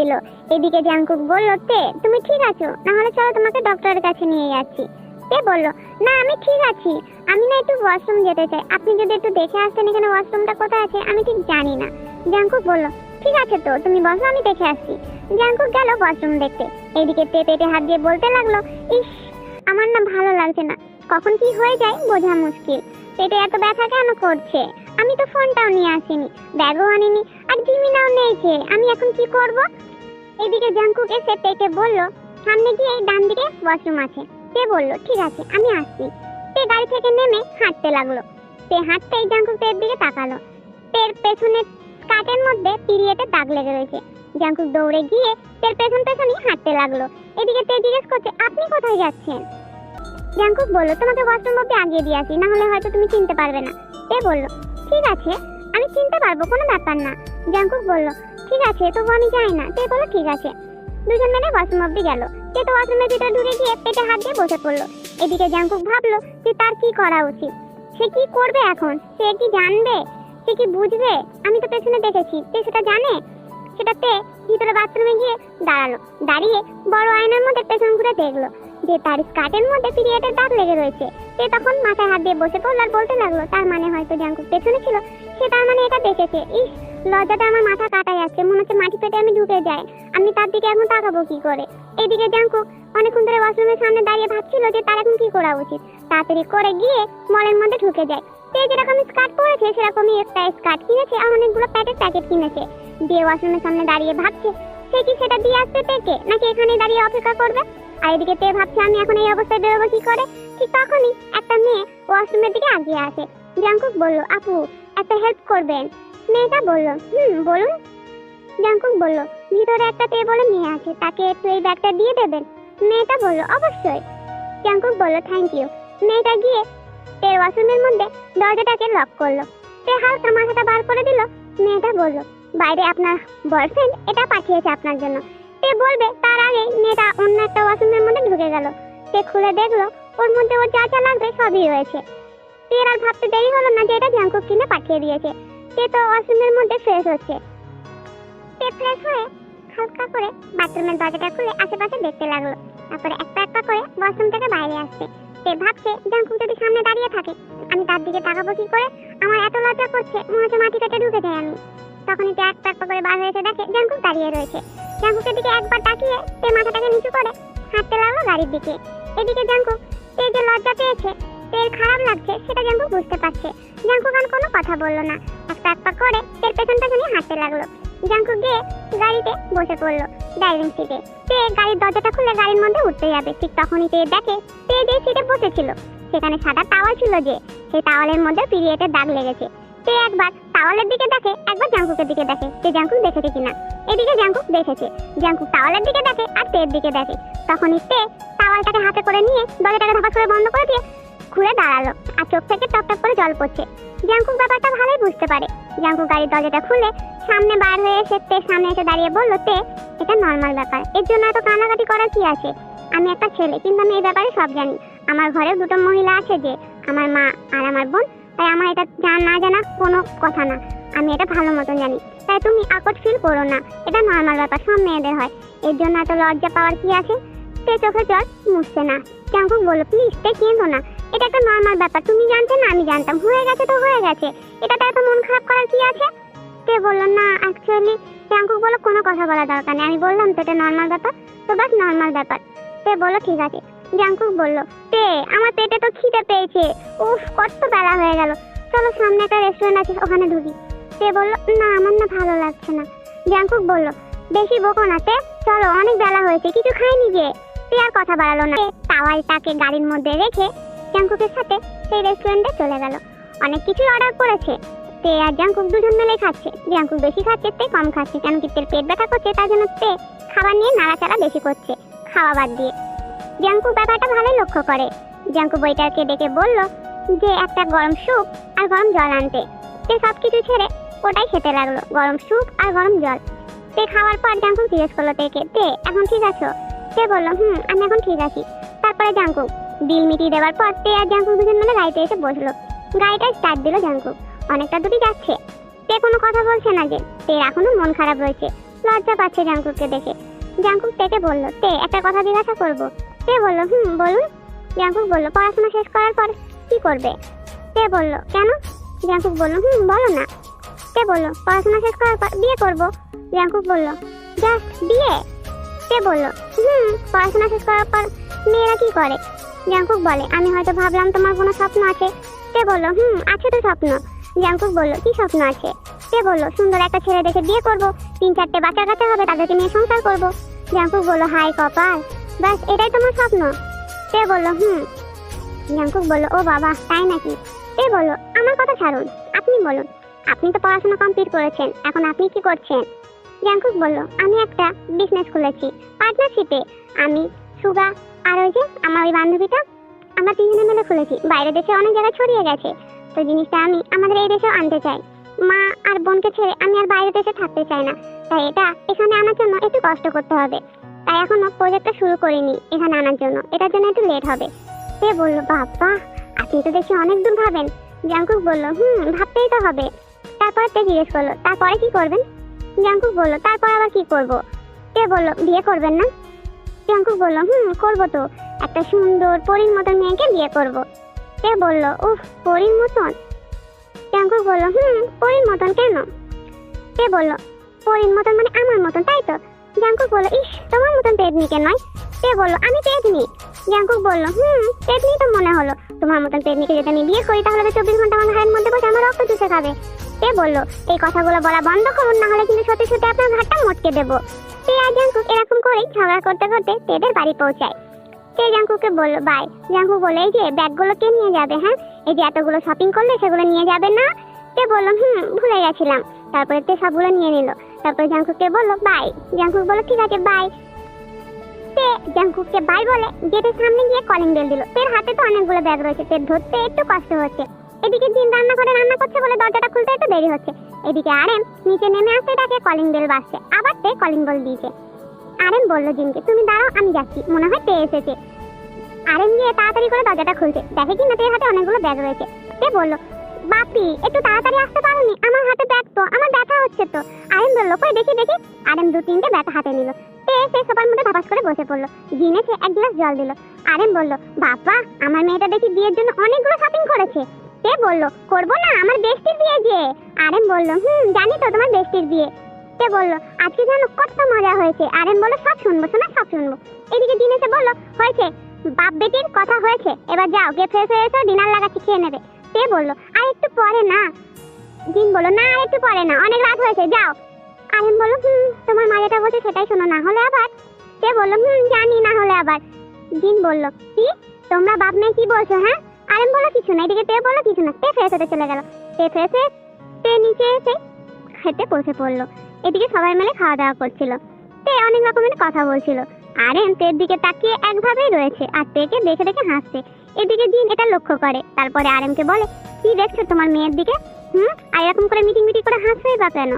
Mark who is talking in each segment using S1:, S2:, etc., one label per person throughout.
S1: করছিল এদিকে জাংকুক বলল, তে, তুমি ঠিক আছো? না হলে চলো তোমাকে ডক্টরের কাছে নিয়ে যাচ্ছি। তে বলল, না, আমি ঠিক আছি। আমি না একটু ওয়াশরুম যেতে চাই। আপনি যদি একটু দেখে আসতেন এখানে ওয়াশরুমটা কোথায় আছে, আমি ঠিক জানি না। জাংকুক বলল, ঠিক আছে তো, তুমি বসো, আমি দেখে আসছি। জাংকুক গেল ওয়াশরুম দেখতে। এদিকে তে পেটে হাত দিয়ে বলতে লাগল, ইস, আমার না ভালো লাগছে না। কখন কি হয়ে যায় বোঝা মুশকিল। পেটে এত ব্যথা কেন করছে? আমি তো ফোনটাও নিয়ে আসিনি, ব্যাগও আনিনি, আর জিমিনাও নেইছে আমি এখন কি করব? এদিকে জাংকুক এসে পেটে বলল, সামনে গিয়ে ডান দিকে ওয়াশরুম আছে। সে বলল, ঠিক আছে, আমি আসছি। সে গাড়ি থেকে নেমে হাঁটতে লাগল। সে হাঁটতেই জাংকুক তের দিকে তাকালো। তের পেছনে স্কার্টের মধ্যে পিরিয়েতে দাগ লেগে রয়েছে। জাংকুক দৌড়ে গিয়ে তের পেছন পেছনই হাঁটতে লাগল। এদিকে তে জিজ্ঞেস করছে, আপনি কোথায় যাচ্ছেন? জাংকুক বলল, তোমাকে ওয়াশরুম অব্দি আগিয়ে দিয়ে আসি না হলে হয়তো তুমি চিনতে পারবে না। তে বলল, ঠিক আছে, আমি চিনতে পারব, কোনো ব্যাপার না। জাংকুক বলল ঠিক আছে তবু আমি যাই না। তে বলল, ঠিক আছে। দুজন মিলে ওয়াশরুম অব্দি গেল। সে তো ওয়াশরুমের ভিতরে ঢুকে গিয়ে পেটে হাত দিয়ে বসে পড়ল। এদিকে জাংকুক ভাবলো যে তার কি করা উচিত। সে কি করবে এখন? সে কি জানবে? সে কি বুঝবে? আমি তো পেছনে দেখেছি। সে সেটা জানে? সেটাতে ভিতরে বাথরুমে গিয়ে দাঁড়াল। দাঁড়িয়ে বড় আয়নার মধ্যে পেছন ঘুরে দেখল যে তার স্কার্টের মধ্যে পিরিয়ডের দাগ লেগে রয়েছে। সে তখন মাথায় হাত দিয়ে বসে পড়ল আর বলতে লাগল, তার মানে হয়তো জাঙ্কুক পেছনে ছিল। সে তার মানে এটা দেখেছে। ইস লজ্জাতে আমার মাথা কাটা যাচ্ছে মনে হচ্ছে মাটি পেটে আমি ঢুকে যাই। আমি তার দিকে এখন তাকাবো কি করে? এদিকে জাঙ্কুক অনেকক্ষণ ধরে ওয়াশরুমের সামনে দাঁড়িয়ে ভাবছিল যে তার এখন কি করা উচিত। তাড়াতাড়ি করে গিয়ে মলের মধ্যে ঢুকে যায়। সে যেরকম স্কার্ট পরেছে, সেরকমই একটা স্কার্ট কিনেছে আর অনেকগুলো প্যাকেট প্যাকেট কিনেছে। দিয়ে ওয়াশরুমের সামনে দাঁড়িয়ে ভাবছে, সে কি সেটা দিয়ে আসবে পেকে নাকি এখানে দাঁড়িয়ে অপেক্ষা করবে? আর এদিকে তে ভাবছে, আমি এখন এই অবস্থায় বেরোবো কি করে? ঠিক তখনই একটা মেয়ে ওয়াশরুমের দিকে আগিয়ে আসে। জাঙ্কুক বলল, আপু, একটা হেল্প করবেন। মেয়েটা বলল, হুম, বলুন। জাঙ্কুক বলল, ভিতরে একটা টেবলে মেয়ে আছে, তাকে একটু এই ব্যাগটা দিয়ে দেবেন? মেয়েটা বলল, অবশ্যই। জাঙ্কুক বলল, থ্যাংক ইউ। মেয়েটা গিয়ে তে ওয়াশরুমের মধ্যে দরজাটাকে লক করল। তে হালকা মাথাটা বার করে দিল। মেয়েটা বলল, বাইরে আপনার বয়ফ্রেন্ড এটা পাঠিয়েছে আপনার জন্য। সে বলবে, তার আগে মেয়েটা অন্য একটা ওয়াশরুমের মধ্যে ঢুকে গেল। সে খুলে দেখল, ওর মধ্যে ওর যা যা লাগবে সবই রয়েছে। সে আর ভাবতে দেরি হলো না যে এটা জাঙ্কুক কিনে পাঠিয়ে দিয়েছে। সে তো ওয়াশরুমের মধ্যে ফ্রেশ হচ্ছে। সে ফ্রেশ হয়ে হালকা করে বাথরুমের দরজাটা খুলে আশেপাশে দেখতে লাগল। তারপরে একটা একটা করে ওয়াশরুম থেকে বাইরে আসছে। সে ভাবছে জাঙ্কুক যদি সামনে দাঁড়িয়ে থাকে, আমি তার দিকে তাকাবো কি করে? আমার এত লজ্জা করছে, মনে হচ্ছে মাটি পেটে ঢুকে যাই আমি। তখনই তে একটা একটা করে বার হয়েছে দেখে জাঙ্কুক দাঁড়িয়ে রয়েছে। জাঙ্কুকের দিকে একবার তাকিয়ে সে মাথাটাকে নিচু করে হাঁটতে লাগল গাড়ির দিকে। এদিকে জাঙ্কুক, সে যে লজ্জা পেয়েছে তের খারাপ লাগছে সেটা জাঙ্কুক বুঝতে পারছে। জাঙ্কুক আর কোনো কথা বলল না। একটা একটা করে তের পেছন পেছনে হাঁটতে লাগল। জাঙ্কুক গিয়ে গাড়িতে বসে পড়ল ড্রাইভিং সিটে সে গাড়ির দরজাটা খুলে গাড়ির মধ্যে উঠতে যাবে। ঠিক তখনই তে দেখে সে যে সিটে বসেছিল। সেখানে সাদা টাওয়াল ছিল যে সেই টাওয়ালের মধ্যে পিরিয়ডের দাগ লেগেছে। সে একবার টাওয়ালের দিকে দেখে, একবার জাঙ্কুকের দিকে দেখে সে জাঙ্কুক দেখেছে কিনা। এদিকে জাঙ্কুক দেখেছে। জাঙ্কুক টাওয়ালের দিকে দেখে আর তের দিকে দেখে। তখনই তে টাওয়ালটাকে হাতে করে নিয়ে দরজাটাকে ধাপা করে বন্ধ করে দিয়ে ঘুরে দাঁড়াল আর চোখ থেকে টপ টপ করে জল পড়ছে। জাঙ্কুক ব্যাপারটা ভালোই বুঝতে পারে। জাঙ্কুক গাড়ির দরজাটা খুলে সামনে বার হয়ে এসে তে সামনে এসে দাঁড়িয়ে বলল, তে, এটা নর্মাল ব্যাপার। এর জন্য এত কান্নাকাটি করার কি আছে? আমি একটা ছেলে, কিন্তু আমি এই ব্যাপারে সব জানি। আমার ঘরেও দুটো মহিলা আছে যে, আমার মা আর আমার বোন। তাই আমার এটা না জানা কোনো কথা না। আমি এটা ভালো মতন জানি। তাই তুমি আকট ফিল করো না। এটা নর্মাল ব্যাপার, সব মেয়েদের হয়। এর জন্য এত লজ্জা পাওয়ার কি আছে? তে চোখে জল মুছছে না। জাঙ্কুক বলল, প্লিজ, তে কেঁদো না। এটা একটা নর্মাল ব্যাপার। তুমি জানতে না, আমি জানতাম। হয়ে গেছে তো হয়ে গেছে। এটাতে এত মন খারাপ করার কি আছে? তে বলল? না অ্যাকচুয়ালি জাঙ্কুক বলল, কোনো কথা বলা দরকার নেই। আমি বললাম, তো এটা নর্মাল ব্যাপার? তো বাস নর্মাল ব্যাপার। তে বলল, ঠিক আছে। জাঙ্কুক বলল, তে, আমার পেটে তো খিদে পেয়েছে। উফ, কত বেলা হয়ে গেল। চলো, সামনে একটা রেস্টুরেন্ট আছে, ওখানে ঢুকি। তে বলল, না, আমার না ভালো লাগছে না। জাঙ্কুক বলল, বেশি বকো না তে, চলো, অনেক বেলা হয়েছে, কিছু খাইনি যে? তে আর কথা বাড়ালো না। তে টাওয়ালটাকে গাড়ির মধ্যে রেখে জাঙ্কুকের সাথে সেই রেস্টুরেন্টে চলে গেল। অনেক কিছু অর্ডার করেছে। তে আর জাঙ্কুক দুজন মিলে খাচ্ছে। জাঙ্কুক বেশি খাচ্ছে, তে কম খাচ্ছে। কেন কি তের পেট ব্যথা করছে, তার জন্য তে খাবার নিয়ে নাড়াচাড়া বেশি করছে, খাওয়া বাদ দিয়ে। জাঙ্কুক ব্যাপারটা ভালোই লক্ষ্য করে। জাঙ্কু বইটাকে ডেকে বলল যে, একটা গরম স্যুপ আর গরম জল আনতে। সে সব কিছু ছেড়ে ওটাই খেতে লাগল, গরম স্যুপ আর গরম জল। তে খাওয়ার পর জাঙ্কুক জিজ্ঞেস করল তেকে, তে, এখন ঠিক আছো? সে বলল, হুম, আমি এখন ঠিক আছি। তারপরে জাঙ্কুক বিল মিটিয়ে দেওয়ার পর তে আর জাঙ্কুক দুজন মিলে গাড়িতে এসে বসল। গাড়িটা স্টার্ট দিল জাঙ্কুক। অনেকটা দূরই যাচ্ছে। তে কোনো কথা বলছে না যে। তে এখনও মন খারাপ রয়েছে। লজ্জা পাচ্ছে জাঙ্কুককে দেখে। জাঙ্কুক তেকে বলল, তে, একটা কথা জিজ্ঞাসা করব। তে বলল, হুম, বলুন। জাঙ্কুক বলল, পড়াশোনা শেষ করার পর কি করবে? তে বলল, কেন? জাঙ্কুক বলল, হুম, বলো না। তে বলল, পড়াশোনা শেষ করার পর বিয়ে করব। জাঙ্কুক বলল, জাস্ট বিয়ে? তে বলল, হুম, পড়াশোনা শেষ করার পর মেয়েরা কি করে? জাঙ্কুক বলে, আমি হয়তো ভাবলাম তোমার কোনো স্বপ্ন আছে। তে বলল, হুম, আছে তো স্বপ্ন। জাঙ্কুক বলল, কি স্বপ্ন আছে? তে বলল, সুন্দর একটা ছেলে দেখে বিয়ে করব। তিন চারটে বাচ্চা কাচ্চা হবে, তাদেরকে নিয়ে সংসার করব। জাঙ্কুক বলল, হাই কপাল বাস এটাই তোমার স্বপ্ন? তে বলল, হুম। জাঙ্কুক বলল, ও বাবা, তাই নাকি? তে বলল, আমার কথা ছাড়ুন, আপনি বলুন। আপনি তো পড়াশোনা কমপ্লিট করেছেন, এখন আপনি কি করছেন? জাঙ্কুক বলল, আমি একটা বিজনেস খুলেছি, পার্টনারশিপে। আমি সুগা আর ওই যে আমার ওই বান্ধবীটা, আমরা তিনজনে মিলে খুলেছি। বাইরের দেশে অনেক জায়গায় ছড়িয়ে গেছে। তো জিনিসটা আমি আমাদের এই দেশেও আনতে চাই। মা আর বোনকে ছেড়ে আমি আর বাইরের দেশে থাকতে চাই না। তাই এটা এখানে আনার জন্য একটু কষ্ট করতে হবে। তাই এখনও প্রজেক্টটা শুরু করিনি এখানে আনার জন্য। এটার জন্য একটু লেট হবে। সে বলল, বাবা, আপনি তো দেখি অনেক দূর ভাবেন। জাঙ্কুক বলল, হুম, ভাবতেই তো হবে। তারপর তে জিজ্ঞেস করল, তারপরে কি করবেন? জাঙ্কুক বলল, তারপর আবার কি করব? তে বলল, বিয়ে করবেন না। জাঙ্কুক বলল, হুম, করব তো। একটা সুন্দর পরীর মতন মেয়েকে বিয়ে করব। তে বলল, উফ, পরীর মতন? জাঙ্কুক বলল, হুম, পরীর মতন কেন? তে বলল, পরীর মতন মানে আমার মতন, তাই তো? জাঙ্কুক বলল, ইস, তোমার মতন পেদনিকে নয়? তে বলল, আমি পেদনি জাঙ্কুক বলল, হুম পেদনি তো মনে হলো। তোমার মতন পেদনিকে যদি আমি বিয়ে করি, তাহলে তো চব্বিশ ঘণ্টা আমার ঘাড়ের মধ্যে বসে আমার রক্ত চুষে খাবে। তে বলল, এই কথাগুলো বলা বন্ধ করুন, না হলে কিন্তু সত্যি সত্যি আপনার ঘাটটা মটকে দেবো। তে আর এরকম করেই ঝগড়া করতে করতে তেদের বাড়ি পৌঁছায়। তে জাঙ্কুকে বলল, বাই জাঙ্কু বলে যে ব্যাগগুলো কে নিয়ে যাবে হ্যাঁ? এই যে এতগুলো শপিং করলে সেগুলো নিয়ে যাবে না? তে বললাম হুম, ভুলে গেছিলাম। তারপরে তে সবগুলো নিয়ে নিল। তারপরে জাঙ্কুকে বলল, বাই। জাঙ্কুক বলল, ঠিক আছে, বাই। তে জাঙ্কুককে বাই বলে গেটের সামনে গিয়ে কলিং বেল দিল। তের হাতে তো অনেকগুলো ব্যাগ রয়েছে, তের ধরতে একটু কষ্ট হচ্ছে। এদিকে জিন রান্না করে রান্না করছে বলে দরজাটা খুলতে একটু দেরি হচ্ছে। এদিকে আরেম নিচে নেমে আসতে তাকে কলিং বেল বাজছে, আবার তে কলিং বেল দিয়েছে। আরেম বলল, জিনকে, তুমি দাঁড়াও, আমি যাচ্ছি। মনে হয় পেয়ে এসেছে। আরেম গিয়ে তাড়াতাড়ি করে দরজাটা খুলছে। দেখে কি না হাতে অনেকগুলো ব্যাগ রয়েছে। তে বলল, বাপি, একটু তাড়াতাড়ি আসতে পারোনি? আমার হাতে ব্যাগ তো, আমার ব্যথা হচ্ছে তো। আরেম বলল, কই, দেখি দেখি। আরেম দু তিনটে ব্যাগ হাতে নিল। সে সোফার মধ্যে ধাপাস করে বসে পড়ল। জিনে সে এক গ্লাস জল দিল। আরেম বলল, বাবা, আমার মেয়েটা দেখি বিয়ের জন্য অনেকগুলো শপিং করেছে। তে বলল, করব না, আমার বেস্টির বিয়ে যে। আরেম বলল, হুম, জানি তো তোমার বেস্টির বিয়ে। তে বলল, আজকে জানো কত মজা হয়েছে। আরেম বলল, সব শুনব, শোনা, সব শুনব। এদিকে জিনে সে বলল, হয়েছে, বাপ বেটির কথা হয়েছে, এবার যাও গে ফ্রেশ হয়ে এসো, ডিনার লাগাচ্ছি, খেয়ে নেবে। তে বলল, আর একটু পরে না। দিন বলল, না, আর একটু পরে না, অনেক রাত হয়েছে, যাও। আরেম বলল, হুম, তোমার মাজাটা বলছে, সেটাই শোনো, না হলে আবার। তে বলল, হুম, জানি না হলে আবার। দিন বলল, কি? তোমরা বাপ মেয়ে কি বলছো হ্যাঁ? আরেম বলো কিছু না, এদিকে তে বলল কিছু না। তে ফ্রেশ হতে চলে গেল। তে ফ্রেশ হয়ে তে নিচে এসে খেতে বসে পড়ল। এদিকে সবাই মিলে খাওয়া দাওয়া করছিল। তে অনেক রকমের কথা বলছিল। আরেন তের দিকে তাকিয়ে একভাবেই রয়েছে আর তেকে দেখে দেখে হাসছে। এদিকে জিন এটা লক্ষ্য করে। তারপরে আরেমকে বলে, কি দেখছ তোমার মেয়ের দিকে? হুম? আর এরকম করে মিটিং মিটিং করে হাসছোই বা কেন?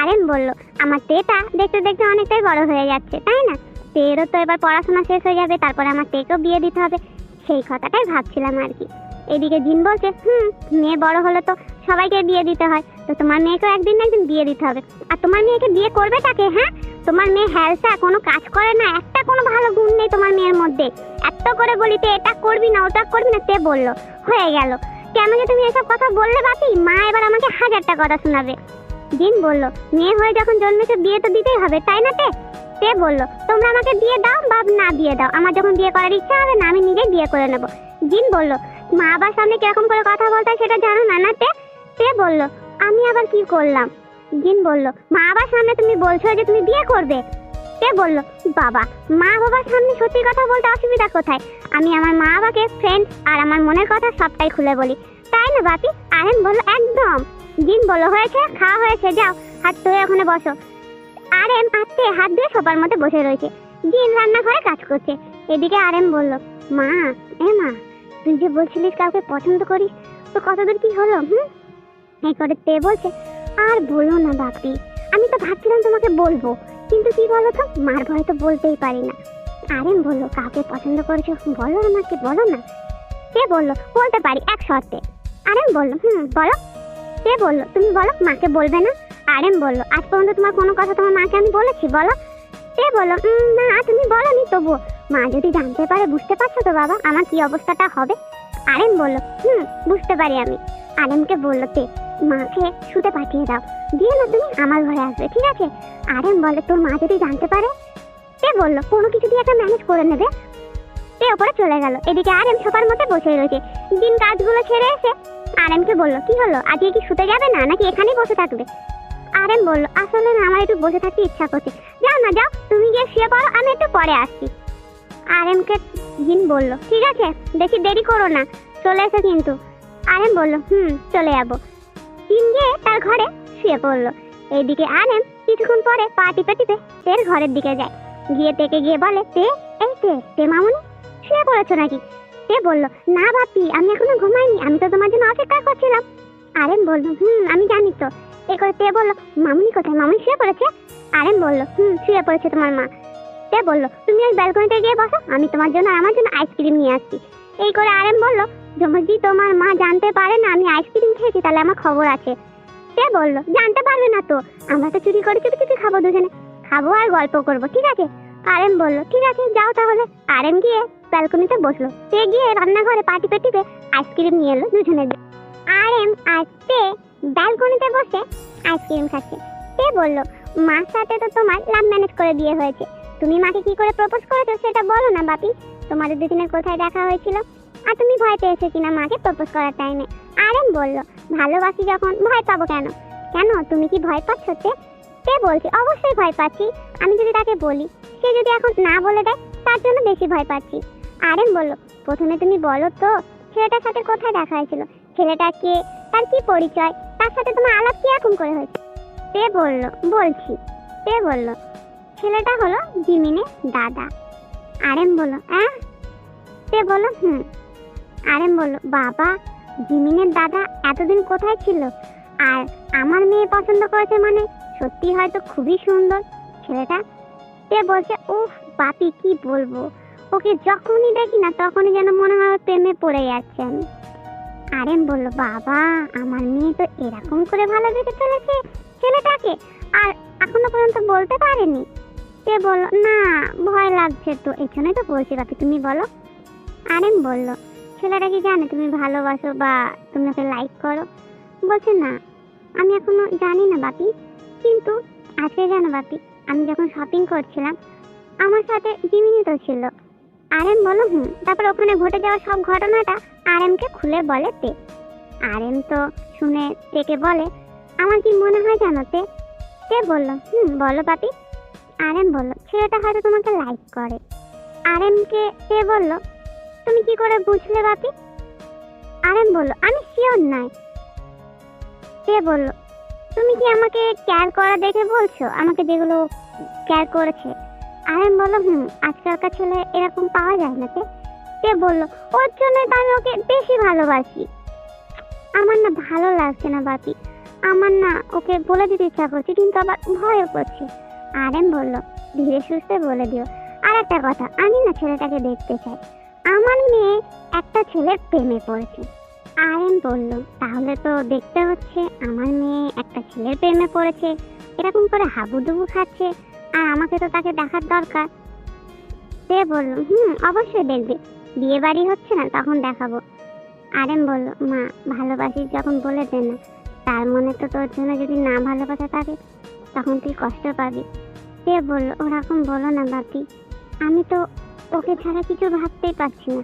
S1: আরেম বলল, আমার তেটা দেখতে দেখতে অনেকটাই বড় হয়ে যাচ্ছে, তাই না? তেরও তো এবার পড়াশোনা শেষ হয়ে যাবে, তারপরে আমার তেকেও বিয়ে দিতে হবে। সেই কথাটাই ভাবছিলাম আর কি। এদিকে জিন বলছে, হুম, মেয়ে বড় হলে তো সবাইকে বিয়ে দিতে হয়। তো তোমার মেয়েকেও একদিন না একদিন বিয়ে দিতে হবে। আর তোমার মেয়েকে বিয়ে করবে তাকে হ্যাঁ? তোমার মেয়ে হ্যালসা, কোনো কাজ করে না, একটা কোনো ভালো গুণ নেই তোমার মেয়ের মধ্যে। এত করে বলি তে এটা করবি না, ওটা করবি না, তে বলল। হয়ে গেল। কেন যে তুমি এসব কথা বললে বাপি? মা এবার আমাকে হাজারটা কথা শোনাবে। জিন বলল, মেয়ে হয়ে যখন জন্মেছে, বিয়ে তো দিতেই হবে, তাই না তে? তে বলল, তোমরা আমাকে বিয়ে দাও বা না বিয়ে দাও? আমার যখন বিয়ে করার ইচ্ছা হবে না, আমি নিজে বিয়ে করে নেব। জিন বলল, মা আবার সামনে কীরকম করে কথা বলতে সেটা জানো না না তে? তে বলল, আমি আবার কি করলাম? জিন বলল, মা বাবার সামনে তুমি বলছো যে তুমি বিয়ে করবে? সে বলল, বাবা, মা বাবার সামনে সত্যি কথা বলতে অসুবিধা কোথায়? আমি আমার মা বাবাকে ফ্রেন্ড আর আমার মনের কথা সবটাই খুলে বলি। তাই না বাপি? আরেন বলল, একদম। জিন বলল, হয়েছে, খাওয়া হয়েছে, যাও। হাত ধুয়ে ওখানে বসো। আরেম আত্মে হাত দিয়ে সবার মধ্যে বসে রয়েছে। জিন রান্নাঘরে কাজ করছে। এদিকে আরেম বলল, মা, এ মা, তুই যে বলছিলিস কাউকে পছন্দ করিস, তো কতদূর কি হলো, হুম? এই করে তে বলছে, আর বলো না বাপি, আমি তো ভাবছিলাম তোমাকে বলব, কিন্তু কি বলো তো, মার ভয়ে তো বলতেই পারি না। আরেন বলল, কাউকে পছন্দ করেছ, বলো আমাকে, বলো না। কে বলল, বলতে পারি, এক শর্তে। আরেন বলল, হুম, বলো। কে বলল, তুমি বলো, মাকে বলবে না? আরেম বলল আজ পর্যন্ত তোমার কোনো কথা তোমার মাকে আমি বলেছি বলো? সে "উম, না তুমি বলনি তবুও। মা যদি জানতে পারে বুঝতে পারছ তো বাবা আমার কি অবস্থাটা হবে? আরেম বলল হুম বুঝতে পারি আমি। আরেমকে বলল তে মাকে শুতে পাঠিয়ে দাও। দিয়ে না তুমি আমার ঘরে আসবে ঠিক আছে? আরেম বলে তোর মা যদি জানতে পারে? সে বলল কোনো কিছু দিয়ে একটা ম্যানেজ করে নেবে? সে ওপরে চলে গেল। এদিকে আরেম সবার মধ্যে বসে রয়েছে। দিন কাজগুলো ছেড়ে এসে আরেমকে বলল কি হলো? আজকে কি শুতে যাবে না? নাকি এখানেই বসে থাকবে? আরেম বলল আসলে না, আমার একটু বসে থাকতে ইচ্ছা করছে। যাও না, যাও, তুমি গিয়ে শুয়ে পড়ো, আমি একটু পরে আসছি। আরেমকে জিন বলল, ঠিক আছে বেশি দেরি করো না, চলে এসো কিন্তু। আরেম বলল, হুম, চলে যাব। জিন গিয়ে তার ঘরে শুয়ে পড়ল। এইদিকে আরেম কিছুক্ষণ পরে পা টিপে টিপে তের ঘরের দিকে যায়। গিয়ে তেকে গিয়ে বলে, তে, এই তে তে মামুনি, শুয়ে পড়েছো নাকি? তে বলল, না বাপি আমি এখনও ঘুমাইনি, আমি তো তোমার জন্য অপেক্ষা করছিলাম। আরেম বলল, হুম, আমি জানি তো। এ করে তে বলল, মামুনি কোথায়? মামুনি শুয়ে পড়েছে? আরেম বলল, হুম, শুয়ে পড়েছে তোমার মা। তে বলল, তুমি ওই ব্যালকনিতে গিয়ে বসো, আমি তোমার জন্য আমার জন্য আইসক্রিম নিয়ে আসছি। এই করে আরেম বলল, যদি তোমার মা জানতে পারে না আমি আইসক্রিম খেয়েছি, তাহলে আমার খবর আছে। সে বলল, জানতে পারবে না তো। আমরা তো চুরি করে চুপি চুপি খাব দুজনে। খাব আর গল্প করব, ঠিক আছে? আরেম বলল, ঠিক আছে, যাও তাহলে। আরেম গিয়ে ব্যালকনিতে বসল। সে গিয়ে রান্নাঘরে পাটি পেটিতে আইসক্রিম নিয়ে এলো দুজনের জন্য। আরেম আসতে ব্যালকনিতে বসে আইসক্রিম খাচ্ছে। সে বলল, মার সাথে তো তোমার লাভ ম্যানেজ করে বিয়ে হয়েছে। তুমি মাকে কি করে প্রপোজ করেছ সেটা বলো না, বাপি। তোমাদের দুজনের কোথায় দেখা হয়েছিল? আর তুমি ভয় পেয়েছ কিনা মাকে প্রপোজ করার টাইমে আরেম বলল, ভালোবাসি যখন, ভয় পাবো কেন? কেন, তুমি কি ভয় পাচ্ছ তে? সে বলছে, অবশ্যই ভয় পাচ্ছি। আমি যদি তাকে বলি, সে যদি এখন না বলে দেয়, তার জন্য বেশি ভয় পাচ্ছি। আরেম বলল, প্রথমে তুমি বলো তো, ছেলেটার সাথে কোথায় দেখা হয়েছিল? ছেলেটা কে তার কি পরিচয়? তার সাথে তোমার আলাপ কি রকম করে হয়েছে? সে বলল, বলছি সে বলল, ছেলেটা হলো জিমিনের দাদা। আরেম বলল হ্যাঁ সে বলল, হুম। আরেম বলল, বাবা, জিমিনের দাদা এতদিন কোথায় ছিল? আর আমার মেয়ে পছন্দ করেছে মানে সত্যি হয়তো খুবই সুন্দর ছেলেটা। সে বলছে, উফ, বাপি, কি বলব? ওকে যখনই দেখি না তখনই যেন মনে হয় প্রেমে পড়ে যাচ্ছে আমি। আরেম বলল, বাবা, আমার মেয়ে তো এরকম করে ভালোবেসে চলেছে ছেলেটাকে আর এখনও পর্যন্ত বলতে পারেনি। সে বলল, না, ভয় লাগছে তো এই জন্যই তো বলছি, বাপি, তুমি বলো। আরেম বলল ছেলেটা কি জানে, তুমি ভালোবাসো বা তুমি ওকে লাইক করো? বলছে, না, আমি এখনও জানি না, বাপি। কিন্তু আজকে জানো বাপি, আমি যখন শপিং করছিলাম, আমার সাথে জিমিনি তো ছিল। আরএম বলো হুম, তারপর ওখানে ঘটে যাওয়া সব ঘটনাটা আরএমকে খুলে বলে তে। আরএম তো শুনে তেকে বলে, আমার কি মনে হয় জানো তে? তে বলল, হুম, বলো বাপি আরএম বলল, ছেলেটা হয়তো তোমাকে লাইক করে। আরএমকে তে বলল, তুমি কি করে বুঝলে বাপি আরএম বলল, আমি শিওর নাই। সে বলল, তুমি কি আমাকে কেয়ার করা দেখে বলছো? আমাকে যেগুলো কেয়ার করেছে? আর আমি বলল, হুম, আজকালকার ছেলে এরকম পাওয়া যায় না তে। সে বলল? ওর জন্য তো আমি ওকে বেশি ভালোবাসি। আমার না ভালো লাগছে না, বাপি। আমার না ওকে বলে দিতে ইচ্ছা করছে, কিন্তু আবার ভয়ও করছে। আর এম বলল, ধীরে সুস্থে বলে দিও। আর একটা কথা, আমি না ছেলেটাকে দেখতে চাই। আমার মেয়ে একটা ছেলের প্রেমে পড়েছে। আরেন বলল, তাহলে তো দেখতে হচ্ছে, আমার মেয়ে একটা ছেলের প্রেমে পড়েছে। এরকম করে হাবুডুবু খাচ্ছে, আর আমাকে তো তাকে দেখার দরকার। সে বলল, হুম, অবশ্যই দেখবে। বিয়ে বাড়ি হচ্ছে না, তখন দেখাবো। আরেন বলল, মা ভালোবাসি যখন বলে দে না, তার মনে তো তোর জন্য যদি না ভালোবাসা থাকে, তখন তুই কষ্ট পাবি। সে বলল, ওরকম বলো না বাপি, আমি তো ওকে ছাড়া কিছু ভাবতেই পারছি না।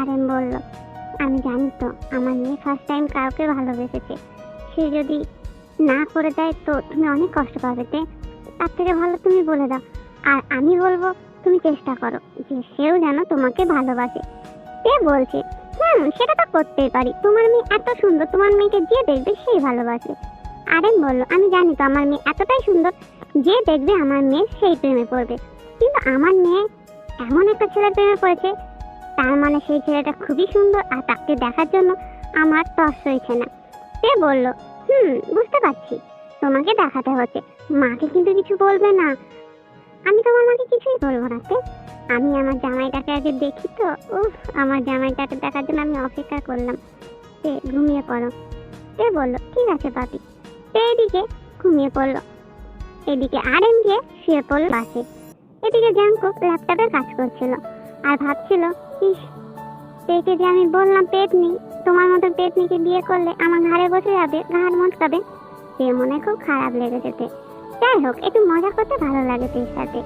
S1: আরেন বলল, আমি জানি তো, আমার মেয়ে ফার্স্ট টাইম কাউকে ভালোবেসেছে। সে যদি না করে দেয় তো তুমি অনেক কষ্ট পাবে, তে? তার থেকে ভালো তুমি বলে দাও। আর আমি বলব তুমি চেষ্টা করো যে সেও যেন তোমাকে ভালোবাসে। সে বলছে, হুম, সেটা তো করতেই পারি। তোমার মেয়ে এত সুন্দর, তোমার মেয়েকে যে দেখবে সেই ভালোবাসে। আরেন বলল আমি জানি তো আমার মেয়ে এতটাই সুন্দর, যে দেখবে আমার মেয়ে সেই প্রেমে পড়বে। কিন্তু আমার মেয়ে এমন একটা ছেলের প্রেমে পড়েছে, তার মানে সেই ছেলেটা খুবই সুন্দর আর তাকে দেখার জন্য আমার তস হয়েছে না সে বলল, হুম, বুঝতে পারছি। তোমাকে দেখাতে হচ্ছে। মাকে কিন্তু কিছু বলবে না। আমি তোমার মাকে কিছুই বলব না আমি আমার জামাইটাকে আগে দেখি তো, উফ, আমার জামাইটাকে দেখার জন্য আমি অপেক্ষা করলাম। সে ঘুমিয়ে পড়ো। সে বলল, ঠিক আছে পাপি সে এদিকে ঘুমিয়ে পড়ল। এদিকে আর এম গিয়ে শুয়ে পড়ল পাশে। এদিকে জাঙ্কুক ল্যাপটপে কাজ করছিল আর ভাবছিল, ইস, পেটে যে আমি বললাম পেট নেই তোমার মতো পেট নিকে বিয়ে করলে আমার ঘাড়ে বসে যাবে, ঘাড় মটকাবে। সে মনে খুব খারাপ লেগেছে, তে। যাই হোক একটু মজা করতে ভালো লাগে তোর সাথে।